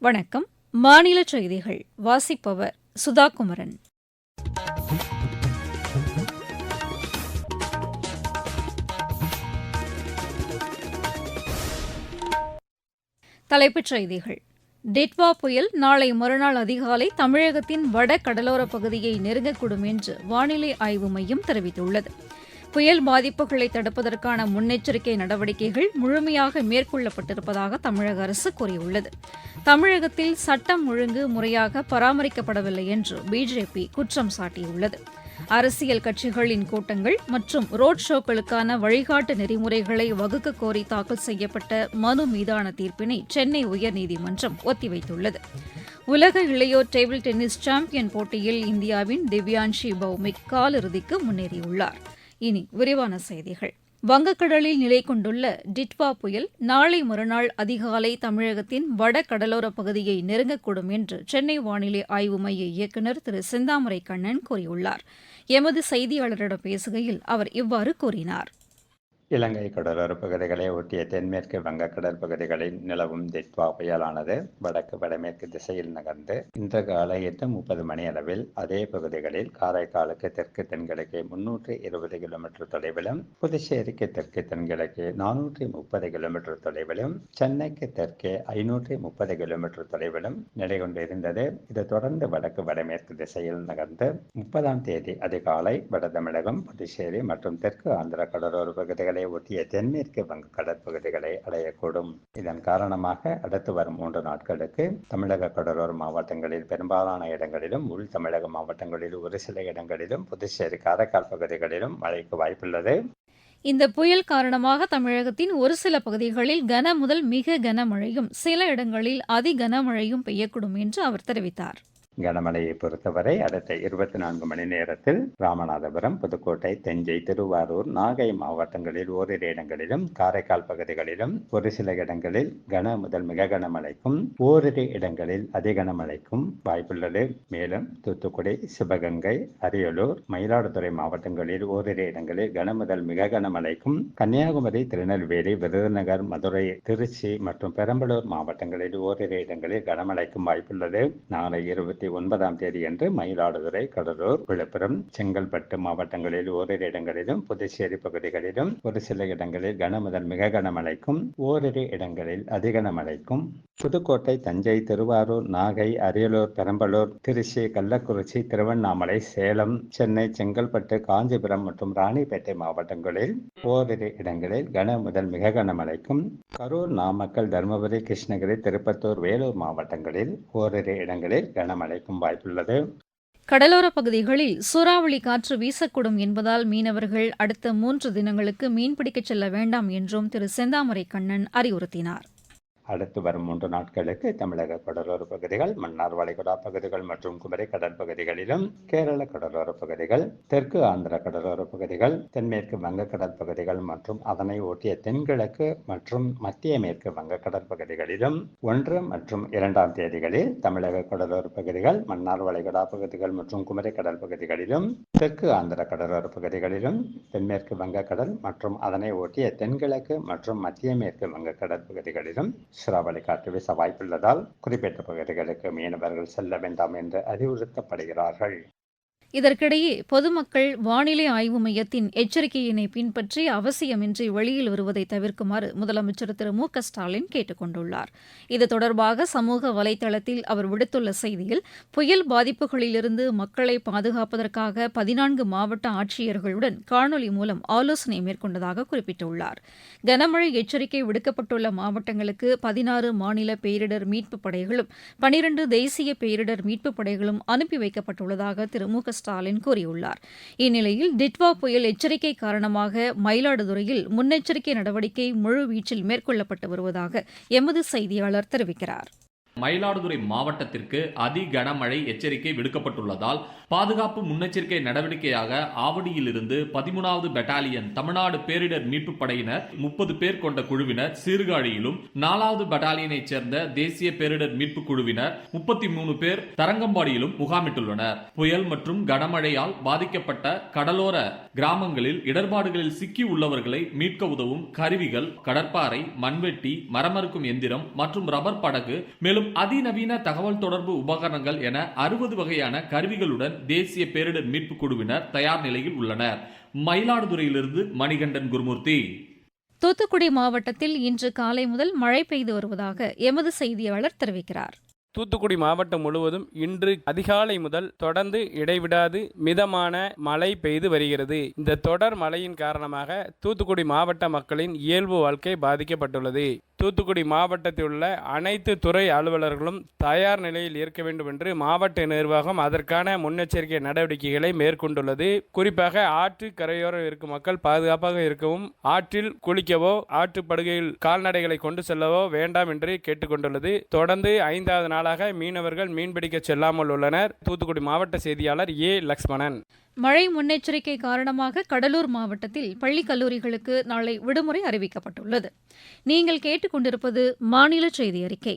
வணக்கம். மாநில செய்திகள். வாசிப்பவர் சுதா குமரன் தலைப்புச் செய்திகள். டிட்வா புயல் நாளை மறுநாள் அதிகாலை தமிழகத்தின் வட கடலோரப் பகுதியை நெருங்கக்கூடும் என்று வானிலை ஆய்வு மையம் தெரிவித்துள்ளது. புயல் பாதிப்புகளை தடுப்பதற்கான முன்னெச்சரிக்கை நடவடிக்கைகள் முழுமையாக மேற்கொள்ளப்பட்டிருப்பதாக தமிழக அரசு கூறியுள்ளது. தமிழகத்தில் சட்டம் ஒழுங்கு முறையாக பராமரிக்கப்படவில்லை என்று பிஜேபி குற்றம் சாட்டியுள்ளது. அரசியல் கட்சிகளின் கூட்டங்கள் மற்றும் ரோட் ஷோக்களுக்கான வழிகாட்டு நெறிமுறைகளை வகுக்க கோரி தாக்கல் செய்யப்பட்ட மனு மீதான தீர்ப்பினை சென்னை உயர்நீதிமன்றம் ஒத்திவைத்துள்ளது. உலக இளையோர் டேபிள் டென்னிஸ் சாம்பியன் போட்டியில் இந்தியாவின் திவ்யான்ஷி பௌமிக் காலிறுதிக்கு முன்னேறியுள்ளார். இனி விரிவான செய்திகள். வங்கக்கடலில் நிலை கொண்டுள்ள டிட்வா புயல் நாளை மறுநாள் அதிகாலை தமிழகத்தின் வட கடலோரப் பகுதியை நெருங்கக்கூடும் என்று சென்னை வானிலை ஆய்வு மைய இயக்குநர் திரு செந்தாமரை கண்ணன் கூறியுள்ளார். எமது செய்தியாளரிடம் பேசுகையில் அவர் இவ்வாறு கூறினார். இலங்கை கடலோர பகுதிகளை ஒட்டிய தென்மேற்கு வங்க பகுதிகளில் நிலவும் திட்வா புயலானது வடக்கு வடமேற்கு திசையில் நகர்ந்து இன்று காலை எட்டு முப்பது மணி அளவில் அதே பகுதிகளில் காரைக்காலுக்கு தெற்கு தென்கிழக்கு முன்னூற்றி இருபது கிலோமீட்டர் தொலைவிலும் புதுச்சேரிக்கு தெற்கு தென்கிழக்கு நானூற்றி முப்பது கிலோமீட்டர் தொலைவிலும் சென்னைக்கு தெற்கே ஐநூற்றி முப்பது கிலோமீட்டர் தொலைவிலும் நிலை கொண்டிருந்தது. இது தொடர்ந்து வடக்கு வடமேற்கு திசையில் நகர்ந்து முப்பதாம் தேதி அதிகாலை வட தமிழகம் புதுச்சேரி மற்றும் தெற்கு ஆந்திர கடலோர பகுதிகளில் பகுதிகளை ஒட்டிய தென்மேற்கு வங்க கடற்பகுதிகளை அடையக்கூடும். இதன் காரணமாக அடுத்து வரும் மூன்று நாட்களுக்கு தமிழக கடலோர மாவட்டங்களில் பெரும்பாலான இடங்களிலும் உள் தமிழக மாவட்டங்களில் ஒரு சில இடங்களிலும் புதுச்சேரி காரைக்கால் பகுதிகளிலும் மழைக்கு வாய்ப்புள்ளது. இந்த புயல் காரணமாக தமிழகத்தின் ஒரு சில பகுதிகளில் கன முதல் மிக கனமழையும் சில இடங்களில் அதி கனமழையும் பெய்யக்கூடும் என்று அவர் தெரிவித்தார். கனமழையை பொறுத்தவரை அடுத்த இருபத்தி நான்கு மணி நேரத்தில் ராமநாதபுரம் புதுக்கோட்டை தஞ்சை திருவாரூர் நாகை மாவட்டங்களில் ஓரிரு இடங்களிலும் காரைக்கால் பகுதிகளிலும் ஒரு சில இடங்களில் கன முதல் மிக கனமழைக்கும் ஓரிரு இடங்களில் அதி கனமழைக்கும் வாய்ப்புள்ளது. மேலும் தூத்துக்குடி சிவகங்கை அரியலூர் மயிலாடுதுறை மாவட்டங்களில் ஓரிரு இடங்களில் கன முதல் மிக கனமழைக்கும் கன்னியாகுமரி திருநெல்வேலி விருதுநகர் மதுரை திருச்சி மற்றும் பெரம்பலூர் மாவட்டங்களில் ஓரிரு இடங்களில் கனமழைக்கும் வாய்ப்புள்ளது. நாளை இருபத்தி ஒன்பதாம் தேதி அன்று மயிலாடுதுறை கடலூர் விழுப்புரம் செங்கல்பட்டு மாவட்டங்களில் ஓரிரு இடங்களிலும் புதுச்சேரி பகுதிகளிலும் ஒரு சில இடங்களில் கன முதல் மிக கனமழைக்கும் ஓரிரு இடங்களில் அதிகன மழைக்கும் புதுக்கோட்டை தஞ்சை திருவாரூர் நாகை அரியலூர் பெரம்பலூர் திருச்சி கள்ளக்குறிச்சி திருவண்ணாமலை சேலம் சென்னை செங்கல்பட்டு காஞ்சிபுரம் மற்றும் ராணிப்பேட்டை மாவட்டங்களில் ஓரிரு இடங்களில் கன முதல் மிக கனமழைக்கும். கரூர் நாமக்கல் தருமபுரி கிருஷ்ணகிரி திருப்பத்தூர் வேலூர் மாவட்டங்களில் ஓரிரு இடங்களில் கனமழை கனமழைக்கும் வாய்ப்புள்ளது. கடலோரப் பகுதிகளில் சூறாவளி காற்று வீசக்கூடும் என்பதால் மீனவர்கள் அடுத்த மூன்று தினங்களுக்கு மீன்பிடிக்கச் செல்ல வேண்டாம் என்றும் திரு செந்தாமரை கண்ணன் அறிவுறுத்தினார். அடுத்து வரும் மூன்று நாட்களுக்கு தமிழக கடலோர பகுதிகள் மன்னார் வளைகுடா பகுதிகள் மற்றும் குமரி கடற்பகுதிகளிலும் கேரள கடலோர பகுதிகள் தெற்கு ஆந்திர கடலோர பகுதிகள் தென்மேற்கு வங்கக்கடல் பகுதிகள் மற்றும் அதனை ஒட்டிய தென்கிழக்கு மற்றும் மத்திய மேற்கு வங்கக்கடல் பகுதிகளிலும் ஒன்று மற்றும் இரண்டாம் தேதிகளில் தமிழக கடலோர பகுதிகள் மன்னார் வளைகுடா பகுதிகள் மற்றும் குமரி கடல் பகுதிகளிலும் தெற்கு ஆந்திர கடலோர பகுதிகளிலும் தென்மேற்கு வங்கக்கடல் மற்றும் அதனை ஒட்டிய தென்கிழக்கு மற்றும் மத்திய மேற்கு வங்கக்கடல் பகுதிகளிலும் சூறாவளி காற்று வீச வாய்ப்புள்ளதால் குறிப்பிட்ட பகுதிகளுக்கு மீனவர்கள் செல்ல வேண்டாம் என்று அறிவுறுத்தப்படுகிறார்கள். இதற்கிடையே பொதுமக்கள் வானிலை ஆய்வு மையத்தின் எச்சரிக்கையினை பின்பற்றி அவசியமின்றி வெளியில் வருவதை தவிர்க்குமாறு முதலமைச்சர் திரு மு க ஸ்டாலின் கேட்டுக் கொண்டுள்ளார். இது தொடர்பாக சமூக வலைதளத்தில் அவர் விடுத்துள்ள செய்தியில் புயல் பாதிப்புகளிலிருந்து மக்களை பாதுகாப்பதற்காக பதினான்கு மாவட்ட ஆட்சியர்களுடன் காணொலி மூலம் ஆலோசனை மேற்கொண்டதாக குறிப்பிட்டுள்ளார். கனமழை எச்சரிக்கை விடுக்கப்பட்டுள்ள மாவட்டங்களுக்கு பதினாறு மாநில பேரிடர் மீட்புப் படைகளும் பனிரண்டு தேசிய பேரிடர் மீட்புப் படைகளும் அனுப்பி வைக்கப்பட்டுள்ளதாக திரு மு க ஸ்டாலின் கூறியுள்ளார். இந்நிலையில் டிட்வா புயல் எச்சரிக்கை காரணமாக மயிலாடுதுறையில் முன்னெச்சரிக்கை நடவடிக்கை முழுவீச்சில் மேற்கொள்ளப்பட்டு வருவதாக எமது செய்தியாளர் தெரிவிக்கிறார். மயிலாடுதுறை மாவட்டத்திற்கு அதி கனமழை எச்சரிக்கை விடுக்கப்பட்டுள்ளதால் பாதுகாப்பு முன்னெச்சரிக்கை நடவடிக்கையாக ஆவடியிலிருந்து பதிமூணாவது பெட்டாலியன் தமிழ்நாடு பேரிடர் மீட்பு படையினர் முப்பது பேர் கொண்ட குழுவினர் சீர்காழியிலும் நாலாவது பெட்டாலியனைச் சேர்ந்த தேசிய பேரிடர் மீட்பு குழுவினர் முப்பத்தி மூணு பேர் தரங்கம்பாடியிலும் முகாமிட்டுள்ளனர். புயல் மற்றும் கனமழையால் பாதிக்கப்பட்ட கடலோர கிராமங்களில் இடர்பாடுகளில் சிக்கி உள்ளவர்களை மீட்க உதவும் கருவிகள் கடற்பாறை மண்வெட்டி மரமறுக்கும் எந்திரம் மற்றும் ரப்பர் படகு மேலும் அதிநவீன தகவல் தொடர்பு உபகரணங்கள் என அறுபது வகையான கருவிகளுடன் தேசிய பேரிடர் மீட்பு குழுவினர் தயார் நிலையில் உள்ளனர். மயிலாடுதுறையிலிருந்து மணிகண்டன் குருமூர்த்தி. தூத்துக்குடி மாவட்டத்தில் இன்று காலை முதல் மழை பெய்து வருவதாக எமது செய்தியாளர் தெரிவிக்கிறார். தூத்துக்குடி மாவட்டம் முழுவதும் இன்று அதிகாலை முதல் தொடர்ந்து இடைவிடாது மிதமான மழை பெய்து வருகிறது. இந்த தொடர் மழையின் காரணமாக தூத்துக்குடி மாவட்ட மக்களின் இயல்பு வாழ்க்கை பாதிக்கப்பட்டுள்ளது. தூத்துக்குடி மாவட்டத்தில் உள்ள அனைத்து துறை அலுவலர்களும் தயார் நிலையில் இருக்க வேண்டும் என்று மாவட்ட நிர்வாகம் அதற்கான முன்னெச்சரிக்கை நடவடிக்கைகளை மேற்கொண்டுள்ளது. குறிப்பாக ஆற்று கரையோரம் இருக்கும் மக்கள் பாதுகாப்பாக இருக்கவும் ஆற்றில் குளிக்கவோ ஆற்றுப்படுகையில் கால்நடைகளை கொண்டு செல்லவோ வேண்டாம் என்று கேட்டுக்கொண்டுள்ளது. தொடர்ந்து ஐந்தாவது நாள் நாளாக மீனவர்கள் மீன்பிடிக்க செல்லாமல் உள்ளனர். தூத்துக்குடி மாவட்ட செய்தியாளர் ஏ. லக்ஷ்மணன். மழை முன்னெச்சரிக்கை காரணமாக கடலூர் மாவட்டத்தில் பள்ளி கல்லூரிகளுக்கு நாளை விடுமுறை அறிவிக்கப்பட்டுள்ளது. நீங்கள் கேட்டுக்கொண்டிருப்பது மாநில செய்தி அறிக்கை.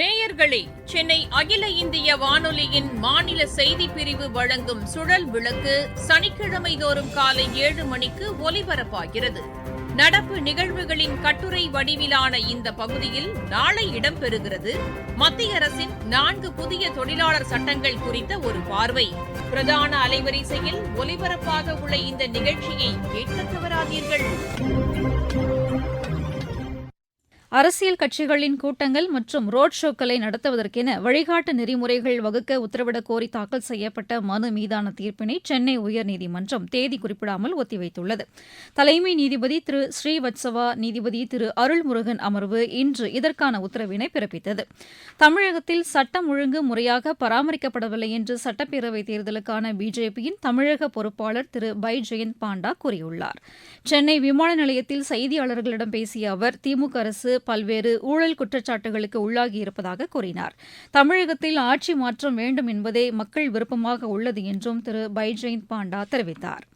நேயர்களே சென்னை அகில இந்திய வானொலியின் மாநில செய்தி பிரிவு வழங்கும் சுழல் விளக்கு சனிக்கிழமை தோறும் காலை ஏழு மணிக்கு ஒலிபரப்பாகிறது. நடப்பு நிகழ்வுகளின் கட்டுரை வடிவிலான இந்த பகுதியில் நாளை இடம்பெறுகிறது. மத்திய அரசின் நான்கு புதிய தொழிலாளர் சட்டங்கள் குறித்த ஒரு பார்வை. பிரதான அலைவரிசையில் ஒலிபரப்பாக உள்ள இந்த நிகழ்ச்சியை கேட்க தவறாதீர்கள். அரசியல் கட்சிகளின் கூட்டங்கள் மற்றும் ரோட் ஷோக்களை நடத்துவதற்கென வழிகாட்டு நெறிமுறைகள் வகுக்க உத்தரவிடக் கோரி தாக்கல் செய்யப்பட்ட மனு மீதான தீர்ப்பினை சென்னை உயர்நீதிமன்றம் தேதி குறிப்பிடாமல் ஒத்திவைத்துள்ளது. தலைமை நீதிபதி திரு ஸ்ரீவத்சவா நீதிபதி திரு அருள்முருகன் அமர்வு இன்று இதற்கான உத்தரவினை பிறப்பித்தது. தமிழகத்தில் சட்டம் ஒழுங்கு முறையாக பராமரிக்கப்படவில்லை என்று சட்டப்பேரவைத் தேர்தலுக்கான பிஜேபியின் தமிழக பொறுப்பாளர் திரு பை ஜெயந்த் பாண்டா கூறியுள்ளார். சென்னை விமான நிலையத்தில் செய்தியாளர்களிடம் பேசிய அவர் திமுக அரசு பல்வேறு ஊழல் குற்றச்சாட்டுகளுக்கு உள்ளாகியிருப்பதாக கூறினார். தமிழகத்தில் ஆட்சி மாற்றம் வேண்டும் என்பதே மக்கள் விருப்பமாக உள்ளது என்றும் திரு. பைஜெயந்த் பாண்டா தெரிவித்தார்.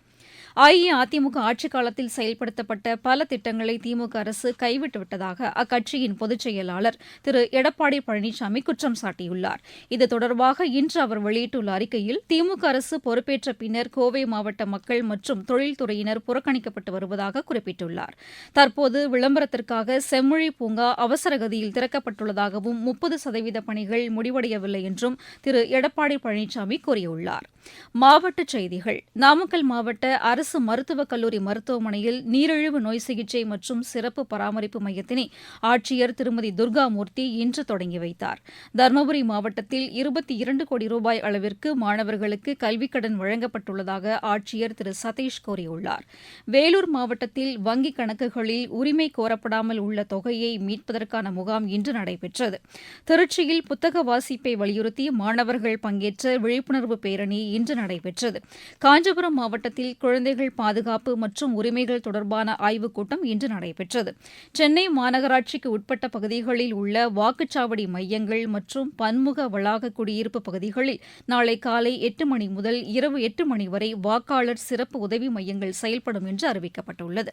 அஇஅதிமுக ஆட்சிக் காலத்தில் செயல்படுத்தப்பட்ட பல திட்டங்களை திமுக அரசு கைவிட்டுவிட்டதாக அக்கட்சியின் பொதுச் செயலாளர் திரு எடப்பாடி பழனிசாமி குற்றம் சாட்டியுள்ளார். இது தொடர்பாக இன்று அவர் வெளியிட்டுள்ள அறிக்கையில் திமுக அரசு பொறுப்பேற்ற பின்னர் கோவை மாவட்ட மக்கள் மற்றும் தொழில்துறையினர் புறக்கணிக்கப்பட்டு வருவதாக குறிப்பிட்டுள்ளார். தற்போது விளம்பரத்திற்காக செம்மொழி பூங்கா அவசர கதியில் திறக்கப்பட்டுள்ளதாகவும் முப்பது சதவீத பணிகள் முடிவடையவில்லை என்றும் திரு எடப்பாடி பழனிசாமி கூறியுள்ளார். மாவட்ட செய்திகள். நாமக்கல் மாவட்ட அரசு மருத்துவக் கல்லூரி மருத்துவமனையில் நீரிழிவு நோய் சிகிச்சை மற்றும் சிறப்பு பராமரிப்பு மையத்தினை ஆட்சியர் திருமதி துர்காமூர்த்தி இன்று தொடங்கி வைத்தார். தருமபுரி மாவட்டத்தில் இருபத்தி இரண்டு கோடி ரூபாய் அளவிற்கு மாணவர்களுக்கு கல்விக் கடன் வழங்கப்பட்டுள்ளதாக ஆட்சியர் திரு சதீஷ் கூறியுள்ளார். வேலூர் மாவட்டத்தில் வங்கிக் கணக்குகளில் உரிமை கோரப்படாமல் உள்ள தொகையை மீட்பதற்கான முகாம் இன்று நடைபெற்றது. திருச்சியில் புத்தக வாசிப்பை வலியுறுத்தி மாணவர்கள் பங்கேற்ற விழிப்புணர்வு பேரணி இன்று நடைபெற்றது. காஞ்சிபுரம் மாவட்டத்தில் குழந்தைகள் குழந்தைகள் பாதுகாப்பு மற்றும் உரிமைகள் தொடர்பான ஆய்வுக் கூட்டம் இன்று நடைபெற்றது. சென்னை மாநகராட்சிக்கு உட்பட்ட பகுதிகளில் உள்ள வாக்குச்சாவடி மையங்கள் மற்றும் பன்முக வளாக குடியிருப்பு பகுதிகளில் நாளை காலை எட்டு மணி முதல் இரவு எட்டு மணி வரை வாக்காளர் சிறப்பு உதவி மையங்கள் செயல்படும் என்று அறிவிக்கப்பட்டுள்ளது.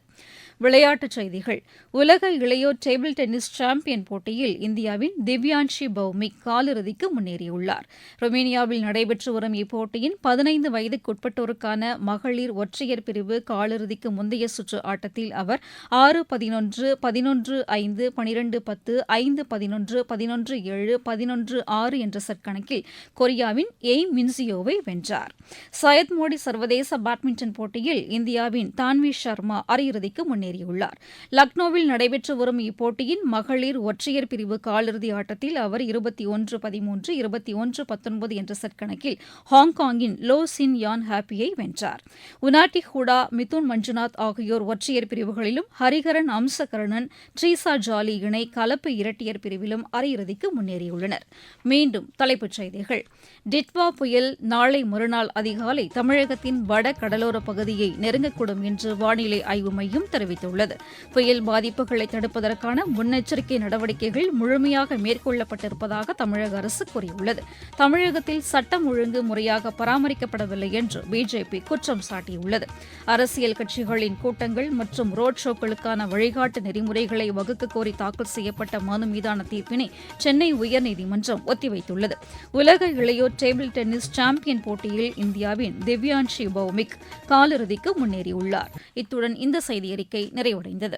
விளையாட்டுச் செய்திகள். உலக இளையோர் டேபிள் டென்னிஸ் சாம்பியன் போட்டியில் இந்தியாவின் திவ்யான்ஷி பௌமிக் காலிறுதிக்கு முன்னேறியுள்ளார். ரொமேனியாவில் நடைபெற்று வரும் இப்போட்டியின் பதினைந்து வயதுக்குட்பட்டோருக்கான மகளிர் ஒற்றையர் பிரிவு காலிறுதிக்கு முந்தைய சுற்று ஆட்டத்தில் அவர் ஆறு பதினொன்று பதினொன்று ஐந்து பனிரெண்டு பத்து ஐந்து பதினொன்று பதினொன்று ஏழு பதினொன்று ஆறு என்ற செட் கணக்கில் கொரியாவின் எய் மின்சியோவை வென்றார். சயத் மோடி சர்வதேச பேட்மிண்டன் போட்டியில் இந்தியாவின் தான்வி சர்மா அரையிறுதிக்கு முன்னேறியுள்ளார். லக்னோவில் நடைபெற்று வரும் இப்போட்டியின் மகளிர் ஒற்றையர் பிரிவு காலிறுதி ஆட்டத்தில் அவர் இருபத்தி ஒன்று பதிமூன்று இருபத்தி ஒன்று பத்தொன்பது என்ற செட் கணக்கில் ஹாங்காங்கின் லோ சின் யான் ஹாப்பியை வென்றார். உனாட்டி ஹூடா மிதுன் மஞ்சுநாத் ஆகியோர் ஒற்றையர் பிரிவுகளிலும் ஹரிகரன் அம்சகரணன் ட்ரீசா ஜாலி இணை கலப்பு இரட்டையர் பிரிவிலும் அரையிறுதிக்கு முன்னேறியுள்ளனர். மீண்டும் தலைப்புச் செய்திகள். டிட்வா புயல் நாளை மறுநாள் அதிகாலை தமிழகத்தின் வட கடலோர பகுதியை நெருங்கக்கூடும் என்று வானிலை ஆய்வு மையம் தெரிவித்துள்ளது. புயல் பாதிப்புகளை தடுப்பதற்கான முன்னெச்சரிக்கை நடவடிக்கைகள் முழுமையாக மேற்கொள்ளப்பட்டிருப்பதாக தமிழக அரசு கூறியுள்ளது. தமிழகத்தில் சட்டம் ஒழுங்கு முறையாக பராமரிக்கப்படவில்லை என்று பிஜேபி குற்றம் சாட்டியுள்ளது. அரசியல் கட்சிகளின் கூட்டங்கள் மற்றும் ரோட் ஷோக்களுக்கான வழிகாட்டு நெறிமுறைகளை வகுக்க கோரி தாக்கல் செய்யப்பட்ட மனு மீதான தீர்ப்பினை சென்னை உயர்நீதிமன்றம் ஒத்திவைத்துள்ளது. உலக இளையோர் டேபிள் டென்னிஸ் சாம்பியன் போட்டியில் இந்தியாவின் திவ்யான்ஷி பௌமிக் காலிறுதிக்கு முன்னேறியுள்ளார். இத்துடன் இந்த செய்தியறிக்கை நிறைவடைந்தது.